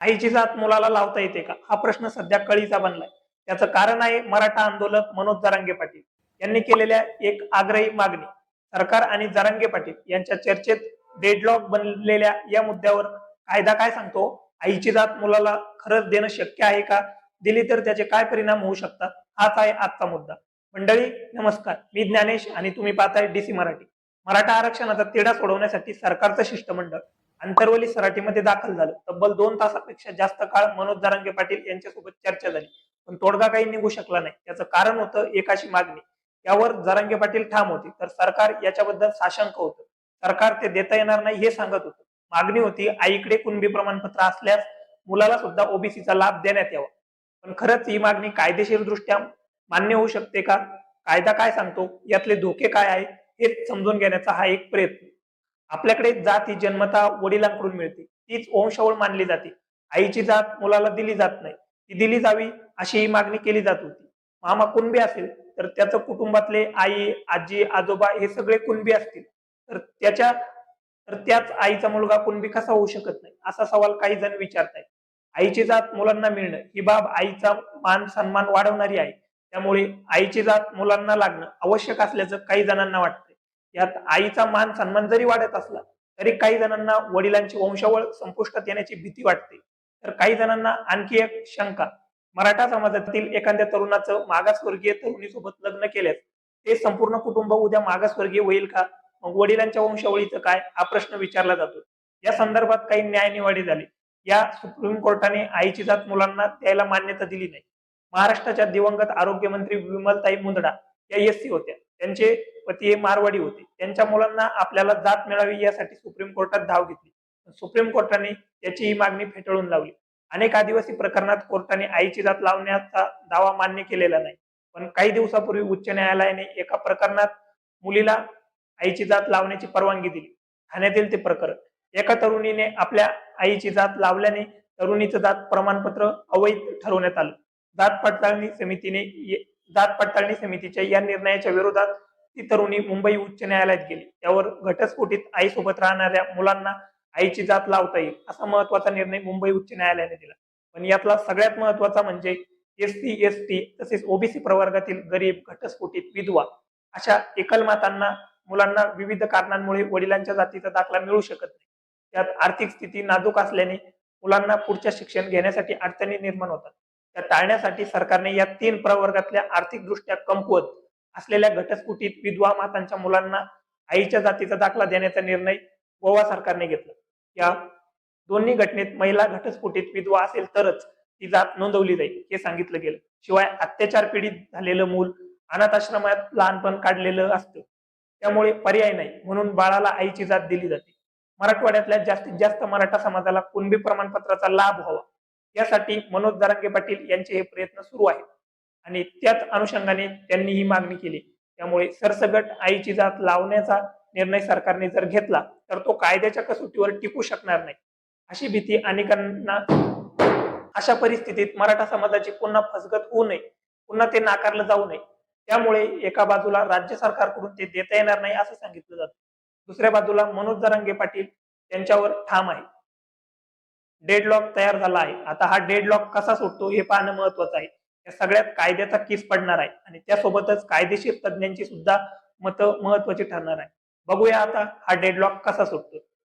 आईची जात मुलाला लावता येते का? हा प्रश्न सध्या कळीचा बनलाय. त्याचं कारण आहे मराठा आंदोलक मनोज जरांगे पाटील. यांनी केलेल्या एक आग्रही मागणी. सरकार आणि जरांगे पाटील यांच्या चर्चेत डेडलॉक बनलेल्या या मुद्द्यावर कायदा काय सांगतो? आईची जात मुलाला खरंच देणं शक्य आहे का? दिली तर त्याचे काय परिणाम होऊ शकतात? हाच आहे आजचा मुद्दा. मंडळी नमस्कार. मी ज्ञानेश आणि तुम्ही पाहताय डीसी मराठी. मराठा आरक्षणाचा तिढा सोडवण्यासाठी सरकारचं शिष्टमंडळ अंतरवली सराटीमध्ये दाखल झालं. तब्बल दोन तासापेक्षा जास्त काळ मनोज दारांगे पाटील यांच्यासोबत चर्चा झाली. पण तोडगा काही निघू शकला नाही. त्याचं कारण होतं एक अशी मागणी. यावर जरांगे पाटील ठाम होती. तर सरकार याच्याबद्दल साशंक होतं. सरकार ते देता येणार नाही हे सांगत होतं. मागणी होती आईकडे कुणबी प्रमाणपत्र असल्यास मुलाला सुद्धा ओबीसीचा लाभ देण्यात यावा. पण खरंच ही मागणी कायदेशीर दृष्ट्या मान्य होऊ शकते का? कायदा काय सांगतो? यातले धोके काय आहे? हेच समजून घेण्याचा हा एक प्रयत्न. आपल्याकडे जात ही जन्मता वडिलांकडून मिळते. तीच वंशावळ मानली जाते. आईची जात मुलाला दिली जात नाही. ती दिली जावी अशी ही मागणी केली जात होती. मामा कुणबी असेल तर त्याचं कुटुंबातले आई आजी आजोबा हे सगळे कुणबी असतील. तर त्याच्या तर त्याच आईचा मुलगा कुणबी कसा होऊ शकत नाही? असा सवाल काही जण विचारतायत आईची जात मुलांना मिळणं ही बाब आईचा मान सन्मान वाढवणारी आहे. त्यामुळे आईची जात मुलांना लागणं आवश्यक असल्याचं काही जणांना वाटतं. यात आईचा मान सन्मान जरी वाढत असला तरी काही जणांना वडिलांची वंशावळ संपुष्टात येण्याची भीती वाटते. तर काही जणांना आणखी एक शंका. मराठा समाजातील एखाद्या तरुणाचं मागासवर्गीय तरुणीसोबत लग्न केल्यास ते संपूर्ण कुटुंब उद्या मागासवर्गीय होईल का? मग वडिलांच्या वंशावळीचं काय? हा प्रश्न विचारला जातो. या संदर्भात काही न्यायनिवाडी झाली. या सुप्रीम कोर्टाने आईची जात मुलांना द्यायला मान्यता दिली नाही. महाराष्ट्राच्या दिवंगत आरोग्यमंत्री विमलताई मुंदडा या एस सी होत्या. त्यांचे पती हे मारवाडी होते. त्यांच्या मुलांना आपल्याला जात मिळावी यासाठी सुप्रीम कोर्टात धाव घेतली. सुप्रीम कोर्टाने त्याची ही मागणी फेटाळून लावली. अनेक आदिवासी प्रकरणात कोर्टाने आईची जात लावण्याचा दावा मान्य केलेला नाही. पण काही दिवसापूर्वी उच्च न्यायालयाने एका प्रकरणात मुलीला आईची जात लावण्याची परवानगी दिली. ठाण्यातील ते प्रकरण. एका तरुणीने आपल्या आईची जात लावल्याने तरुणीचं जात प्रमाणपत्र अवैध ठरवण्यात आलं. जात पडताळणी समितीने जात पडताळणी समितीच्या या निर्णयाच्या विरोधात ती तरुणी मुंबई उच्च न्यायालयात गेली. त्यावर घटस्फोटीत आईसोबत राहणाऱ्या मुलांना आईची जात लावता येईल असा महत्त्वाचा निर्णय मुंबई उच्च न्यायालयाने दिला. पण यातला सगळ्यात महत्त्वाचा म्हणजे एस सी एस टी तसेच ओबीसी प्रवर्गातील गरीब घटस्फोटीत विधवा अशा एकलमातांना मुलांना विविध कारणांमुळे वडिलांच्या जातीचा दाखला मिळू शकत नाही. त्यात आर्थिक स्थिती नाजूक असल्याने मुलांना पुढच्या शिक्षण घेण्यासाठी अडचणी निर्माण होतात. त्या टाळण्यासाठी सरकारने या तीन प्रवर्गातल्या आर्थिकदृष्ट्या कमकुवत असलेल्या घटस्फुटीत विधवा मातांच्या मुलांना आईच्या जातीचा दाखला देण्याचा निर्णय गोवा सरकारने घेतला. या दोन्ही घटनेत महिला घटस्फोटीत विधवा असेल तरच ती जात नोंदवली जाईल हे सांगितलं गेलं. शिवाय अत्याचार पीडित झालेलं मूल अनाथ आश्रमात लहानपण काढलेलं असतं. त्यामुळे पर्याय नाही म्हणून बाळाला आईची जात दिली जाते. मराठवाड्यातल्या जास्तीत जास्त मराठा समाजाला कुणबी प्रमाणपत्राचा लाभ व्हावा यासाठी मनोज दरांगे पाटील यांचे हे प्रयत्न सुरू आहेत. आणि त्याच अनुषंगाने त्यांनी ही मागणी केली. त्यामुळे सरसगट आईची जात लावण्याचा निर्णय सरकारने जर घेतला तर तो कायद्याच्या कसोटीवर टिकू शकणार नाही. अशी भीती अनेकांना अशा परिस्थितीत मराठा समाजाची पुन्हा फसगत होऊ नये पुन्हा ते नाकारलं जाऊ नये. त्यामुळे एका बाजूला राज्य सरकारकडून ते देता येणार नाही असं सांगितलं जातं. दुसऱ्या बाजूला मनोज दरांगे पाटील त्यांच्यावर ठाम आहे. डेडलॉक तयार झाला आहे. आता हा डेडलॉक कसा सुटतो हे पाहणं महत्वाचं आहे. या सगळ्यात कायद्याचा किस पडणार आहे आणि त्यासोबतच कायदेशीर तज्ज्ञांची सुद्धा मतं महत्वाची ठरणार आहे. बघूया आता हा डेडलॉक कसा सुटतो.